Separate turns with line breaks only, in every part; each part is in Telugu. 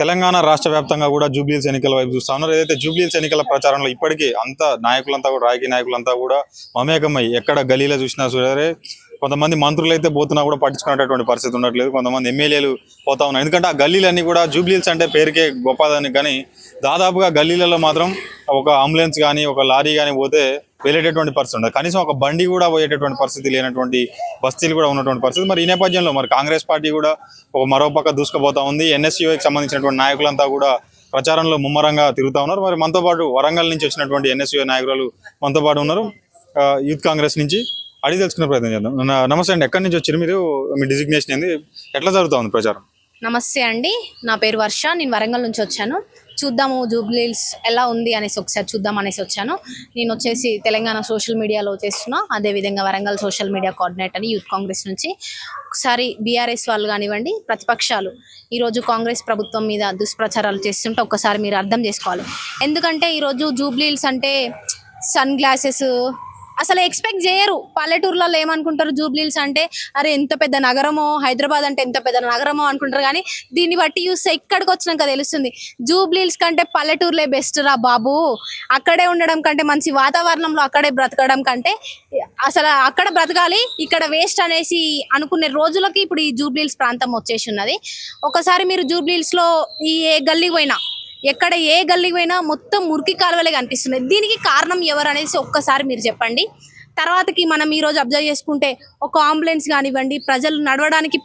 తెలంగాణ రాష్ట్ర వ్యాప్తంగా కూడా జూబ్లీల్స్ ఎన్నికల వైపు చూస్తా ఉన్నారు. ఏదైతే జూబ్లీల్స్ ఎన్నికల ప్రచారంలో ఇప్పటికీ అంతా నాయకులంతా కూడా రాజకీయ నాయకులంతా కూడా మమేకమై ఎక్కడ గలీలో చూసినా సరే కొంతమంది మంత్రులు అయితే పోతున్నా కూడా పట్టించుకునేటటువంటి పరిస్థితి ఉండట్లేదు. కొంతమంది ఎమ్మెల్యేలు పోతా ఉన్నారు. ఎందుకంటే ఆ గల్లీలన్నీ కూడా జూబ్లీల్స్ అంటే పేరుకే గొప్పదని కానీ దాదాపుగా గల్లీలలో మాత్రం ఒక అంబులెన్స్ కానీ ఒక లారీ కానీ పోతే వెళ్ళేటటువంటి పరిస్థితి ఉండదు. కనీసం ఒక బండి కూడా పోయేటటువంటి పరిస్థితి లేనటువంటి బస్తీలు కూడా ఉన్నటువంటి పరిస్థితి మరి ఈ నేపథ్యంలో మరి కాంగ్రెస్ పార్టీ కూడా ఒక మరో పక్క దూసుకుపోతా ఉంది. ఎన్ఎస్యూకి సంబంధించినటువంటి నాయకులంతా కూడా ప్రచారంలో ముమ్మరంగా తిరుగుతా ఉన్నారు. మరి మనతో పాటు వరంగల్ నుంచి వచ్చినటువంటి ఎన్ఎస్యూ నాయకులు మనతో పాటు ఉన్నారు. ఆ, యూత్ కాంగ్రెస్ నుంచి అడిగి తెలుసుకునే ప్రయత్నం చేద్దాం. నమస్తే అండి. ఎక్కడి నుంచి వచ్చారు మీరు? మీ డిజిగ్నేషన్ ఏంది? ఎట్లా జరుగుతా ఉంది ప్రచారం?
నమస్తే అండి. నా పేరు వర్ష. నేను వరంగల్ నుంచి వచ్చాను. చూద్దాము జూబ్లీల్స్ ఎలా ఉంది అనేసి ఒకసారి చూద్దాం అనేసి వచ్చాను. నేను వచ్చేసి తెలంగాణ సోషల్ మీడియాలో చేస్తున్నా. అదేవిధంగా Warangal social media coordinator youth Congress నుంచి. ఒకసారి బీఆర్ఎస్ వాళ్ళు కానివ్వండి ప్రతిపక్షాలు. ఈరోజు కాంగ్రెస్ ప్రభుత్వం మీద దుష్ప్రచారాలు చేస్తుంటే ఒక్కసారి మీరు అర్థం చేసుకోవాలి. ఎందుకంటే ఈరోజు జూబ్లీల్స్ అంటే సన్ గ్లాసెస్ అసలు ఎక్స్పెక్ట్ చేయరు. పల్లెటూర్లలో ఏమనుకుంటారు? జూబ్లీల్స్ అంటే అరే ఎంత పెద్ద నగరమో హైదరాబాద్ అంటే ఎంత పెద్ద నగరమో అనుకుంటారు. కానీ దీన్ని బట్టి చూస్తే ఇక్కడికి వచ్చినాక తెలుస్తుంది. జూబ్లీల్స్ కంటే పల్లెటూర్లే బెస్ట్ రా బాబు. అక్కడే ఉండడం కంటే మంచి వాతావరణంలో అక్కడే బ్రతకడం కంటే అసలు అక్కడ బ్రతకాలి ఇక్కడ వేస్ట్ అనేసి అనుకునే రోజులకి ఇప్పుడు ఈ జూబ్లీల్స్ ప్రాంతం వచ్చేసి ఉన్నది. ఒకసారి మీరు జూబ్లీల్స్లో ఈ ఏ గల్లీ పోయినా ఎక్కడ ఏ గల్లీకి పోయినా మొత్తం మురికి కాలువలే కనిపిస్తున్నాయి. దీనికి కారణం ఎవరు అనేసి ఒక్కసారి మీరు చెప్పండి. తర్వాతకి మనం ఈరోజు అబ్జర్వ్ చేసుకుంటే ఒక అంబులెన్స్ కానివ్వండి ప్రజలు నడవడానికి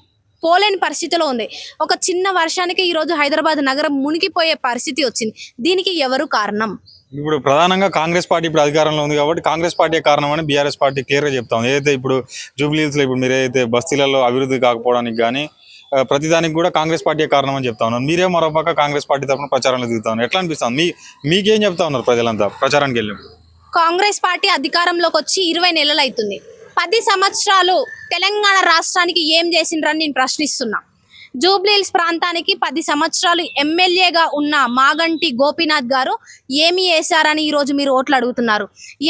పోలేని పరిస్థితిలో ఉంది. ఒక చిన్న వర్షానికి ఈరోజు హైదరాబాద్ నగరం మునిగిపోయే పరిస్థితి వచ్చింది. దీనికి ఎవరు కారణం?
ఇప్పుడు ప్రధానంగా కాంగ్రెస్ పార్టీ ఇప్పుడు అధికారంలో ఉంది కాబట్టి కాంగ్రెస్ పార్టీ కారణం అని బీఆర్ఎస్ పార్టీ క్లియర్గా చెప్తాం ఏదైతే ఇప్పుడు జూబ్లీహిల్స్లో ఇప్పుడు మీరు ఏదైతే బస్తీలలో అభివృద్ధి కాకపోవడానికి కానీ ప్రతిదానికి కూడా కాంగ్రెస్ పార్టీ కారణం అని చెప్తా ఉన్నారు మీరే మరోపక్క కాంగ్రెస్ పార్టీ తరఫున ప్రచారంలో దిగుతా ఉన్నారు. ఎట్లా అనిపిస్తుంది? మీ మీకేం చెప్తా ఉన్నారు ప్రజలంతా ప్రచారానికి వెళ్ళినప్పుడు?
కాంగ్రెస్ పార్టీ అధికారంలోకి వచ్చి ఇరవై నెలలు అవుతుంది పది సంవత్సరాలు తెలంగాణ రాష్ట్రానికి ఏం చేసిండ్రని నేను ప్రశ్నిస్తున్నా. జూబ్లీహిల్స్ ప్రాంతానికి పది సంవత్సరాలు ఎమ్మెల్యేగా ఉన్న మాగంటి గోపీనాథ్ గారు ఏమి చేశారని ఈరోజు మీరు ఓట్లు అడుగుతున్నారు?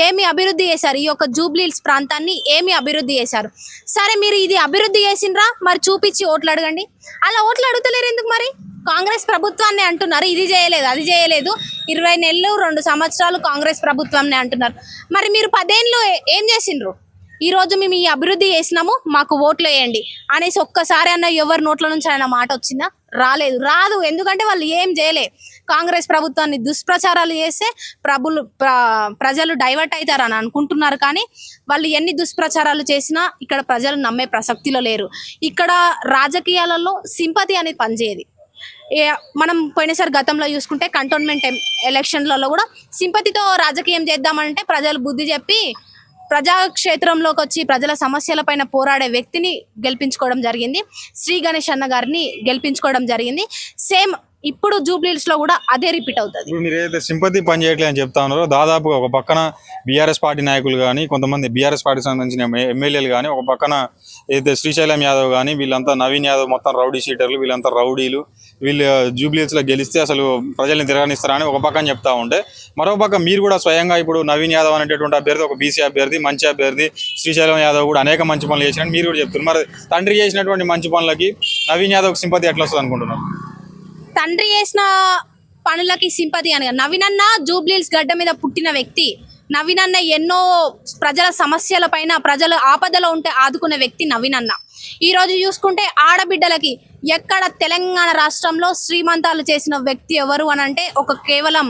ఏమి అభివృద్ధి చేశారు? ఈ యొక్క జూబ్లీహిల్స్ ప్రాంతాన్ని ఏమి అభివృద్ధి చేశారు? సరే మీరు ఇది అభివృద్ధి చేసిండ్రా? మరి చూపించి ఓట్లు అడగండి. అలా ఓట్లు అడుగుతలేరు ఎందుకు మరి? కాంగ్రెస్ ప్రభుత్వాన్ని అంటున్నారు. ఇది చేయలేదు అది చేయలేదు. ఇరవై నెలలు రెండు సంవత్సరాలు కాంగ్రెస్ ప్రభుత్వాన్ని అంటున్నారు. మరి మీరు పదేళ్ళు ఏం చేసిండ్రు? ఈ రోజు మేము ఈ అభివృద్ధి చేసినాము మాకు ఓట్లు వేయండి అనేసి ఒక్కసారి అన్న ఎవరి నోట్ల నుంచి అయినా మాట వచ్చిందా? రాలేదు. రాదు. ఎందుకంటే వాళ్ళు ఏం చేయలే. కాంగ్రెస్ ప్రభుత్వాన్ని దుష్ప్రచారాలు చేస్తే ప్రభులు ప్ర ప్రజలు డైవర్ట్ అవుతారని అనుకుంటున్నారు కానీ వాళ్ళు ఎన్ని దుష్ప్రచారాలు చేసినా ఇక్కడ ప్రజలు నమ్మే ప్రసక్తిలో లేరు. ఇక్కడ రాజకీయాలలో సింపతి అనేది పనిచేయదు. ఏ- మనం పోయినసారి గతంలో చూసుకుంటే కంటోన్మెంట్ ఎలక్షన్లలో కూడా సింపతితో రాజకీయం చేద్దామంటే ప్రజలు బుద్ధి చెప్పి ప్రజాక్షేత్రంలోకి వచ్చి ప్రజల సమస్యలపైన పోరాడే వ్యక్తిని గెలిపించుకోవడం జరిగింది. శ్రీ గణేష్ అన్న గారిని గెలిపించుకోవడం జరిగింది. సేమ్ ఇప్పుడు జూబ్లీస్లో కూడా అదే రిపీట్ అవుతుంది.
ఇప్పుడు మీరు ఏదైతే సింపతి పని చేయట్లేదు అని చెప్తా ఉన్నారో దాదాపుగా ఒక పక్కన బీఆర్ఎస్ పార్టీ నాయకులు కానీ కొంతమంది బీఆర్ఎస్ పార్టీకి సంబంధించిన ఎమ్మెల్యేలు కానీ ఒక పక్కన ఏదైతే శ్రీశైలం యాదవ్ కానీ వీళ్ళంతా నవీన్ యాదవ్ మొత్తం రౌడీ షీటర్లు వీళ్ళంతా రౌడీలు వీళ్ళు జూబ్లీస్లో గెలిస్తే అసలు ప్రజల్ని తిరగనిస్తారని ఒక పక్కన చెప్తా ఉంటే మరో పక్క మీరు కూడా స్వయంగా ఇప్పుడు నవీన్ యాదవ్ అనేటటువంటి అభ్యర్థి ఒక బీసీ అభ్యర్థి మంచి అభ్యర్థి శ్రీశైలం యాదవ్ కూడా అనేక మంచి పనులు చేసినట్టు మీరు కూడా చెప్తున్నారు. మరి తండ్రి చేసినటువంటి మంచి పనులకి నవీన్ యాదవ్ సింపతి ఎట్లా వస్తుంది అనుకుంటున్నారు
తండ్రి చేసిన పనులకి సింపతి అని నవీనన్న జూబ్లీల్స్ గడ్డ మీద పుట్టిన వ్యక్తి నవీనన్న ఎన్నో ప్రజల సమస్యల పైన ప్రజలు ఆపదలో ఉంటే ఆదుకునే వ్యక్తి నవీనన్న. ఈరోజు చూసుకుంటే ఆడబిడ్డలకి ఎక్కడ తెలంగాణ రాష్ట్రంలో శ్రీమంతాలు చేసిన వ్యక్తి ఎవరు అని అంటే ఒక కేవలం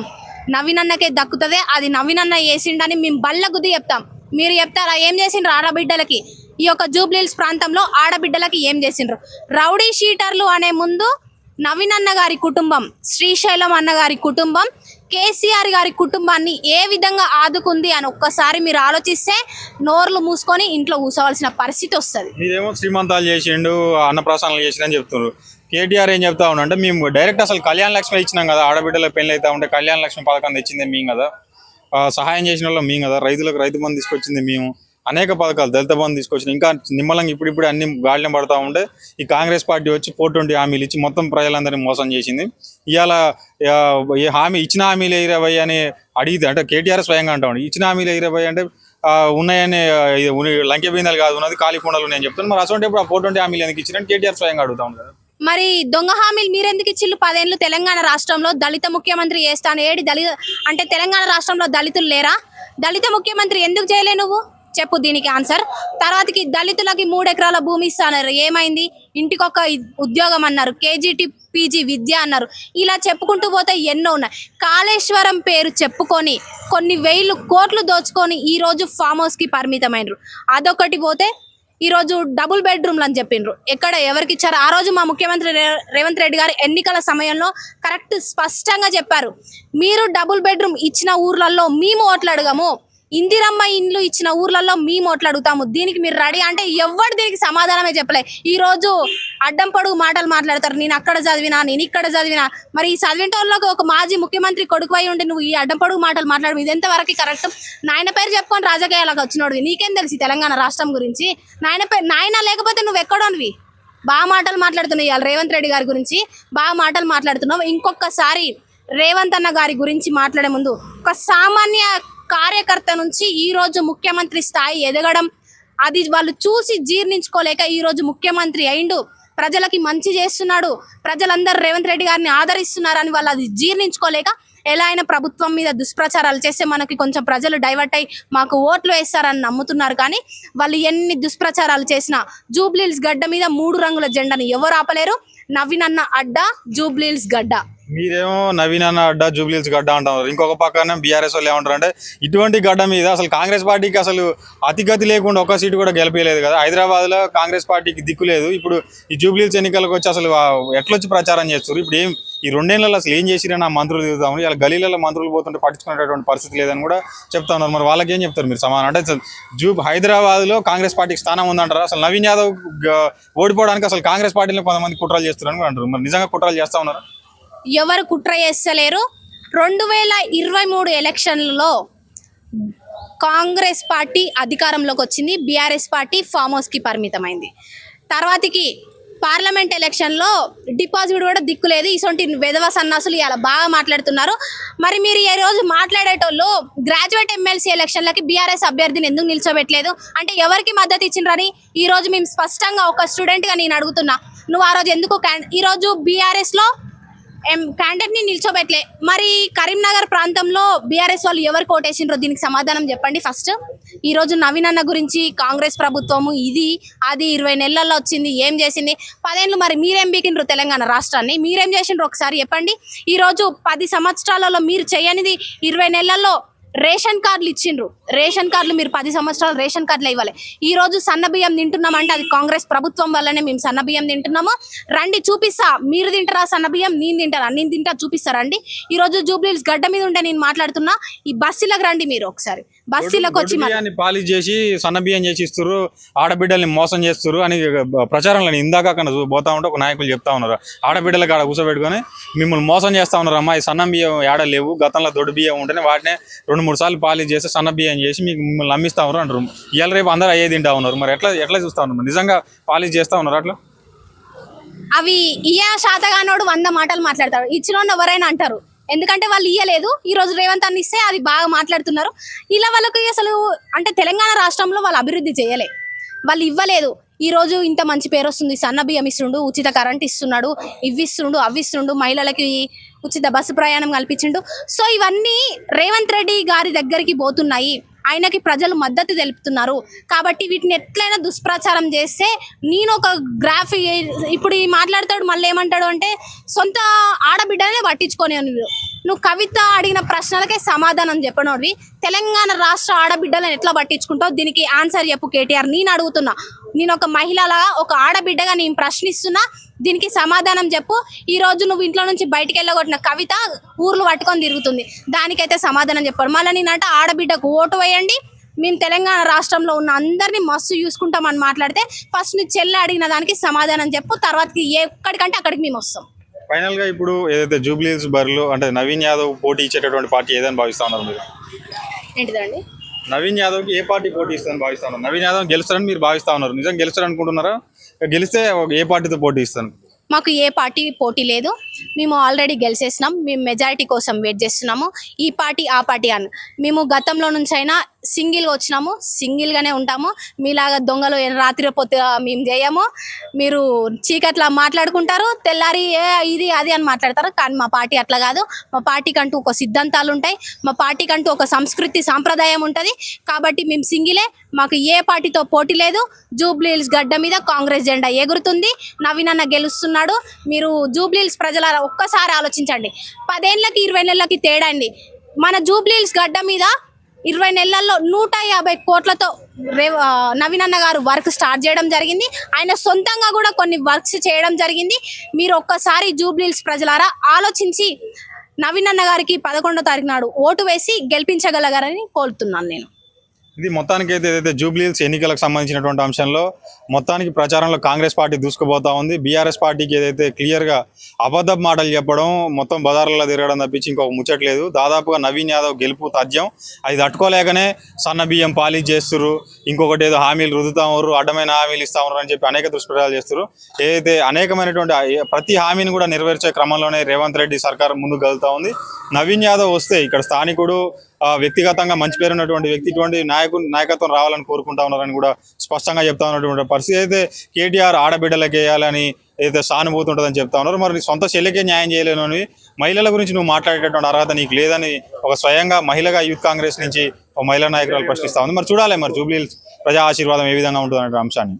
నవీనన్నకే దక్కుతుంది. అది నవీనన్న వేసిండని చేసిండని మేము బల్ల గుద్ది చెప్తాం. మీరు చెప్తారా? ఏం చేసిండ్రు ఆడబిడ్డలకి? ఈ యొక్క జూబ్లీల్స్ ప్రాంతంలో ఆడబిడ్డలకి ఏం చేసిండ్రు? రౌడీ షీటర్లు అనే ముందు నవీన్ అన్న గారి కుటుంబం శ్రీశైలం అన్న గారి కుటుంబం కేసీఆర్ గారి కుటుంబాన్ని ఏ విధంగా ఆదుకుంది అని ఒక్కసారి మీరు ఆలోచిస్తే నోర్లు మూసుకొని ఇంట్లో కూర్చోవలసిన పరిస్థితి వస్తుంది.
మీరేమో శ్రీమంతాలు చేసిండు అన్నప్రాసనాలు చేసిండని చెప్తున్నారు. కేటీఆర్ ఏం చెప్తా ఉన్నా అంటే మేము డైరెక్ట్ అసలు కళ్యాణ లక్ష్మి ఇచ్చినాం కదా ఆడబిడ్డల పెళ్ళి అవుతా ఉంటే కళ్యాణ లక్ష్మి పథకం తెచ్చింది మేము కదా. సహాయం చేసిన వాళ్ళం మేము కదా రైతులకు రైతు బంధు తీసుకొచ్చింది మేము. అనేక పథకాలు దళిత బంధు తీసుకొచ్చిన ఇంకా నిమ్మలంగా ఇప్పుడిప్పుడు అన్ని గాలిని పడతా ఉంటే ఈ కాంగ్రెస్ పార్టీ వచ్చి ఫోర్ ట్వంటీ హామీలు ఇచ్చి మొత్తం ప్రజలందరినీ మోసం చేసింది. ఇవాళ ఈ ఏ హామీ ఇచ్చిన హామీలు ఇరవై అని అడిగితే అంటే కేటీఆర్ స్వయంగా అంటాం ఇచ్చిన హామీలు ఇరవై అంటే ఉన్నాయని లంకె బిందెలు కాదు ఉన్నది ఖాళీ నేను చెప్తాను మరి అసలు ఆ ఫోర్ ట్వంటీ హామీలు ఎందుకు ఇచ్చినట్టు కేటీఆర్ స్వయంగా అడుగుతా ఉంది కదా.
మరి దొంగ హామీలు మీరెందుకు ఇచ్చిళ్ళు పదేళ్ళు తెలంగాణ రాష్ట్రంలో దళిత ముఖ్యమంత్రి చేస్తాను ఏడి దళిత అంటే తెలంగాణ రాష్ట్రంలో దళితులు లేరా? దళిత ముఖ్యమంత్రి ఎందుకు చేయలే నువ్వు? చెప్పు దీనికి ఆన్సర్. తర్వాతకి దళితులకి మూడు ఎకరాల భూమి ఇస్తున్నారు ఏమైంది? ఇంటికొక ఉద్యోగం అన్నారు. కేజీటీ పీజీ విద్య అన్నారు. ఇలా చెప్పుకుంటూ పోతే ఎన్నో ఉన్నాయి. కాళేశ్వరం పేరు చెప్పుకొని కొన్ని వేలు కోట్లు దోచుకొని ఈరోజు ఫామ్ హౌస్కి పరిమితమైనరు అదొకటి పోతే ఈరోజు డబుల్ బెడ్రూమ్లు అని చెప్పిండ్రు. ఎక్కడ ఎవరికి ఇచ్చారు? ఆ రోజు మా ముఖ్యమంత్రి రేవంత్ రెడ్డి గారు ఎన్నికల సమయంలో కరెక్ట్ స్పష్టంగా చెప్పారు. మీరు డబుల్ బెడ్రూమ్ ఇచ్చిన ఊర్లలో మేము ఓట్లు అడగము. ఇందిరమ్మ ఇండ్లు ఇచ్చిన ఊర్లలో మేము అడుగుతాము. దీనికి మీరు రెడీ అంటే ఎవరు దీనికి సమాధానమే చెప్పలే. ఈ రోజు అడ్డం పొడుగు మాటలు మాట్లాడతారు. నేను అక్కడ చదివినా నేను ఇక్కడ చదివినా. మరి ఈ చదివింటోళ్ళకి ఒక మాజీ ముఖ్యమంత్రి కొడుకు అయి ఉండి నువ్వు ఈ అడ్డం పొడుగు మాటలు మాట్లాడు ఇది ఎంతవరకు కరెక్ట్? నాయన పేరు చెప్పుకొని రాజకీయాలకు వచ్చినోడు నీకేం తెలిసి తెలంగాణ రాష్ట్రం గురించి? నాయన పేరు నాయన లేకపోతే నువ్వు ఎక్కడోనివి? బాగా మాటలు మాట్లాడుతున్నావు ఇవాళ రేవంత్ రెడ్డి గారి గురించి. బాగా మాటలు మాట్లాడుతున్నావు ఇంకొకసారి రేవంత్ అన్న గారి గురించి మాట్లాడే ముందు ఒక సామాన్య కార్యకర్త నుంచి ఈ రోజు ముఖ్యమంత్రి స్థాయి ఎదగడం అది వాళ్ళు చూసి జీర్ణించుకోలేక ఈ రోజు ముఖ్యమంత్రి అయిండు. ప్రజలకి మంచి చేస్తున్నాడు. ప్రజలందరూ రేవంత్ రెడ్డి గారిని ఆదరిస్తున్నారని వాళ్ళు అది జీర్ణించుకోలేక ఎలా అయినా ప్రభుత్వం మీద దుష్ప్రచారాలు చేస్తే మనకి కొంచెం ప్రజలు డైవర్ట్ అయ్యి మాకు ఓట్లు వేస్తారని నమ్ముతున్నారు. కానీ వాళ్ళు ఎన్ని దుష్ప్రచారాలు చేసినా జూబ్లీల్స్ గడ్డ మీద మూడు రంగుల జెండాని ఎవరు ఆపలేరు? నవ్వినన్న అడ్డ జూబ్లీల్స్ గడ్డ.
మీరేమో నవీన్ అన్న అడ్డా జూబ్లీస్ గడ్డ అంటున్నారు ఇంకొక పక్కన బీఆర్ఎస్ వాళ్ళు ఏమంటారు అంటే ఇటువంటి గడ్డ మీద అసలు కాంగ్రెస్ పార్టీకి అసలు అతిగతి లేకుండా ఒక సీటు కూడా గెలిపేయలేదు కదా. హైదరాబాద్లో కాంగ్రెస్ పార్టీకి దిక్కు లేదు. ఇప్పుడు ఈ జూబ్లీస్ ఎన్నికలకు వచ్చి అసలు ఎట్లొచ్చి ప్రచారం చేస్తారు ఇప్పుడు ఏం ఈ రెండేళ్ళలో అసలు ఏం చేసిరని ఆ మంత్రులు తిరుగుతాము ఇలా గలీలలో మంత్రులు పోతుంటే పట్టించుకునేటటువంటి పరిస్థితి లేదని కూడా చెప్తా ఉన్నారు. మరి వాళ్ళకి ఏం చెప్తారు మీరు సమానం? అంటే జూబ్ జూ హైదరాబాద్లో కాంగ్రెస్ పార్టీకి స్థానం ఉందంటారు? అసలు నవీన్ యాదవ్ ఓడిపోవడానికి అసలు కాంగ్రెస్ పార్టీలో కొంతమంది కుట్రలు చేస్తున్నారు అంటారు మరి నిజంగా కుట్రలు చేస్తా ఉన్నారు?
ఎవరు కుట్ర చేస్తలేరు. రెండు వేల ఇరవై మూడు ఎలక్షన్లలో కాంగ్రెస్ పార్టీ అధికారంలోకి వచ్చింది. బీఆర్ఎస్ పార్టీ ఫామ్ హౌస్కి పరిమితమైంది. తర్వాతకి పార్లమెంట్ ఎలక్షన్లో డిపాజిట్ కూడా దిక్కులేదు ఇసొంటి విధవ సన్నాసులు ఇలా బాగా మాట్లాడుతున్నారు. మరి మీరు ఈ రోజు మాట్లాడేటోళ్ళు గ్రాడ్యుయేట్ ఎమ్మెల్సీ ఎలక్షన్లకి బీఆర్ఎస్ అభ్యర్థిని ఎందుకు నిల్చోబెట్టలేదు? అంటే ఎవరికి మద్దతు ఇచ్చిండ్రని ఈ రోజు మేము స్పష్టంగా ఒక స్టూడెంట్గా నేను అడుగుతున్నా. నువ్వు ఆ రోజు ఎందుకు క్యాన్ ఈరోజు బీఆర్ఎస్లో ఎం క్యాండిడేట్ని నిల్చోబెట్టలే మరి కరీంనగర్ ప్రాంతంలో బీఆర్ఎస్ వాళ్ళు ఎవరు కోటేసిండ్రో? దీనికి సమాధానం చెప్పండి ఫస్ట్. ఈ రోజు నవీన్ అన్న గురించి కాంగ్రెస్ ప్రభుత్వము ఇది అది ఇరవై నెలల్లో వచ్చింది ఏం చేసింది? పదేళ్ళు మరి మీరేం బీకిండ్రు తెలంగాణ రాష్ట్రాన్ని? మీరేం చేసిండ్రు ఒకసారి చెప్పండి. ఈ రోజు పది సంవత్సరాలలో మీరు చేయనిది ఇరవై నెలల్లో రేషన్ కార్డులు ఇచ్చిండ్రు. రేషన్ కార్డులు మీరు పది సంవత్సరాలు రేషన్ కార్డులు ఇవ్వాలి. ఈ రోజు సన్న బియ్యం తింటున్నామంటే అది కాంగ్రెస్ ప్రభుత్వం వల్లనే మేము సన్న బియ్యం తింటున్నాము. రండి చూపిస్తా. మీరు తింటారా సన్న బియ్యం? నేను తింటారా? నేను తింటా చూపిస్తారండి ఈ రోజు జూబ్లీస్ గడ్డ మీద ఉంటే నేను మాట్లాడుతున్నా. ఈ బస్సులకు రండి మీరు ఒకసారి. బస్సులకు వచ్చి
బియ్యాన్ని పాలిష్ చేసి సన్న బియ్యం చేసి ఇస్తారు ఆడబిడ్డల్ని మోసం చేస్తారు అని ప్రచారంలో ఇందాక అక్కడ పోతా ఉంటే ఒక నాయకులు చెప్తా ఉన్నారు. ఆడబిడ్డలకు ఆడ కూర్చోబెట్టుకొని మిమ్మల్ని మోసం చేస్తా ఉన్నారు. అమ్మా ఈ సన్న బియ్యం ఏడ లేవు గతంలో దొడ్డు బియ్యం ఉంటేనే వాటిని రెండు మూడు సార్లు పాలిష్ చేసి సన్న బియ్యం చేసి మీకు మిమ్మల్ని అమ్మిస్తా ఉన్నారు అంటారు. ఇవాళ రేపు అందరూ అయ్యే తింటా ఉన్నారు. మరి ఎట్లా ఎట్లా చూస్తా ఉన్నారు? నిజంగా పాలిష్ చేస్తా ఉన్నారు అట్లా?
అవి ఇయ్య శాతగానోడు వంద మాటలు మాట్లాడతాడు. ఇచ్చిన ఎవరైనా అంటారు. ఎందుకంటే వాళ్ళు ఇయ్యలేదు. ఈ రోజు రేవంత్ అన్న ఇస్తే అది బాగా మాట్లాడుతున్నారు. ఇలా వాళ్ళకి అసలు అంటే తెలంగాణ రాష్ట్రంలో వాళ్ళు అభివృద్ధి చేయలే. వాళ్ళు ఇవ్వలేదు. ఈ రోజు ఇంత మంచి పేరు వస్తుంది. సన్న బియ్యం ఇస్తుండు ఉచిత కరెంట్ ఇస్తున్నాడు ఇవి ఇస్తుండు అవి ఇస్తుండు మహిళలకి ఉచిత బస్సు ప్రయాణం కల్పించిండు. సో ఇవన్నీ రేవంత్ రెడ్డి గారి దగ్గరికి పోతున్నాయి. ఆయనకి ప్రజలు మద్దతు తెలుపుతున్నారు. కాబట్టి వీటిని ఎట్లయినా దుష్ప్రచారం చేస్తే నేను ఒక గ్రాఫీ ఇప్పుడు ఈ మాట్లాడతాడు మళ్ళీ ఏమంటాడు అంటే సొంత ఆడబిడ్డనే పట్టించుకొని నువ్వు కవిత అడిగిన ప్రశ్నలకే సమాధానం చెప్పనోడివి. తెలంగాణ రాష్ట్ర ఆడబిడ్డలను ఎట్లా పట్టించుకుంటావు? దీనికి ఆన్సర్ చెప్పు కేటీఆర్. నేను అడుగుతున్నా నేను ఒక మహిళలా ఒక ఆడబిడ్డగా నేను ప్రశ్నిస్తున్నా దీనికి సమాధానం చెప్పు. ఈ రోజు నువ్వు ఇంట్లో నుంచి బయటికి వెళ్ళగొట్టిన కవిత ఊర్లు పట్టుకొని తిరుగుతుంది. దానికైతే సమాధానం చెప్పాడు. మళ్ళీ నేనంటే ఆడబిడ్డకు ఓటు వేయండి. మేము తెలంగాణ రాష్ట్రంలో ఉన్న అందరినీ మస్తు చూసుకుంటామని మాట్లాడితే ఫస్ట్ నీ చెల్లె అడిగిన దానికి సమాధానం చెప్పు. తర్వాతకి ఎక్కడికంటే అక్కడికి మేము వస్తాం.
ఫైనల్గా ఇప్పుడు ఏదైతే జూబ్లీస్ బరిలో అంటే నవీన్ యాదవ్ పోటీ ఇచ్చేటటువంటి పార్టీ ఏదని భావిస్తా ఉన్నారు మీరు?
ఏంటిదండి?
నవీన్ యాదవ్కి ఏ పార్టీ పోటీ ఇస్తుందని భావిస్తా ఉన్నారు? నవీన్ యాదవ్ గెలుస్తారని మీరు భావిస్తా ఉన్నారు. నిజంగా గెలుస్తారు అనుకుంటున్నారా గెలిస్తే ఏ పార్టీతో పోటీ ఇస్తాను
మాకు ఏ పార్టీ పోటీ లేదు. మేము ఆల్రెడీ గెలిచేసినాం. మేము మెజారిటీ కోసం వెయిట్ చేస్తున్నాము. ఈ పార్టీ ఆ పార్టీ అని. మేము గతంలో నుంచి అయినా సింగిల్గా వచ్చినాము సింగిల్గానే ఉంటాము. మీలాగా దొంగలు రాత్రి పొత్తు మేము చేయము. మీరు చీకట్లా మాట్లాడుకుంటారు తెల్లారి ఏ ఇది అది అని మాట్లాడతారు. కానీ మా పార్టీ అట్లా కాదు. మా పార్టీకి అంటూ ఒక సిద్ధాంతాలు ఉంటాయి. మా పార్టీకి అంటూ ఒక సంస్కృతి సాంప్రదాయం ఉంటుంది. కాబట్టి మేము సింగిలే. మాకు ఏ పార్టీతో పోటీ లేదు. జూబ్లీహిల్స్ గడ్డ మీద కాంగ్రెస్ జెండా ఎగురుతుంది. నవీన్ అన్న గెలుస్తున్నాడు. మీరు జూబ్లీహిల్స్ ప్రజల ఒక్కసారి ఆలోచించండి. పదేళ్ళకి ఇరవై నెలలకి తేడా అండి మన జూబ్లీహిల్స్ గడ్డ మీద ఇరవై నెలల్లో నూట యాభై కోట్లతో రేవ్ నవీన్ అన్న గారు వర్క్ స్టార్ట్ చేయడం జరిగింది. ఆయన సొంతంగా కూడా కొన్ని వర్క్స్ చేయడం జరిగింది. మీరు ఒక్కసారి జూబ్లీల్స్ ప్రజలారా ఆలోచించి నవీన్ అన్న గారికి పదకొండో తారీఖు నాడు ఓటు వేసి గెలిపించగలగారని కోరుతున్నాను నేను.
ఇది మొత్తానికి అయితే ఏదైతే జూబ్లీహిల్స్ ఎన్నికలకు సంబంధించినటువంటి అంశంలో మొత్తానికి ప్రచారంలో కాంగ్రెస్ పార్టీ దూసుకుపోతా ఉంది. బీఆర్ఎస్ పార్టీకి ఏదైతే క్లియర్గా అబద్ధపు మాటలు చెప్పడం మొత్తం బజార్లలో తిరగడం తప్పించి ఇంకొక ముచ్చట్లేదు దాదాపుగా నవీన్ యాదవ్ గెలుపు తథ్యం. అది తట్టుకోలేకనే సన్న బియ్యం పాలీ చేస్తున్నారు ఇంకొకటి ఏదో హామీలు రుదుతామరు అడ్డమైన హామీలు ఇస్తామరు అని చెప్పి అనేక దుష్ప్రచారాలు చేస్తారు ఏదైతే అనేకమైనటువంటి ప్రతి హామీని కూడా నెరవేర్చే క్రమంలోనే రేవంత్ రెడ్డి సర్కార్ ముందుకు కలుగుతా ఉంది. నవీన్ యాదవ్ వస్తే ఇక్కడ స్థానికుడు వ్యక్తిగతంగా మంచి పేరు ఉన్నటువంటి వ్యక్తి ఇటువంటి నాయకు నాయకత్వం రావాలని కోరుకుంటా ఉన్నారని కూడా స్పష్టంగా చెప్తా ఉన్నటువంటి పరిస్థితి. అయితే కేటీఆర్ ఆడబిడ్డలకు వేయాలని ఏదైతే సానుభూతి ఉంటుందని చెప్తా ఉన్నారు మరి సొంత చెల్లికే న్యాయం చేయలేను అని మహిళల గురించి నువ్వు మాట్లాడేటటువంటి అర్హత నీకు లేదని ఒక స్వయంగా మహిళగా యూత్ కాంగ్రెస్ నుంచి ఒక మహిళా నాయకురాలు ప్రశ్నిస్తా ఉంది. మరి చూడాలి మరి జూబ్లీ ప్రజా ఆశీర్వాదం ఏ విధంగా ఉంటుంది అనే అంశాన్ని.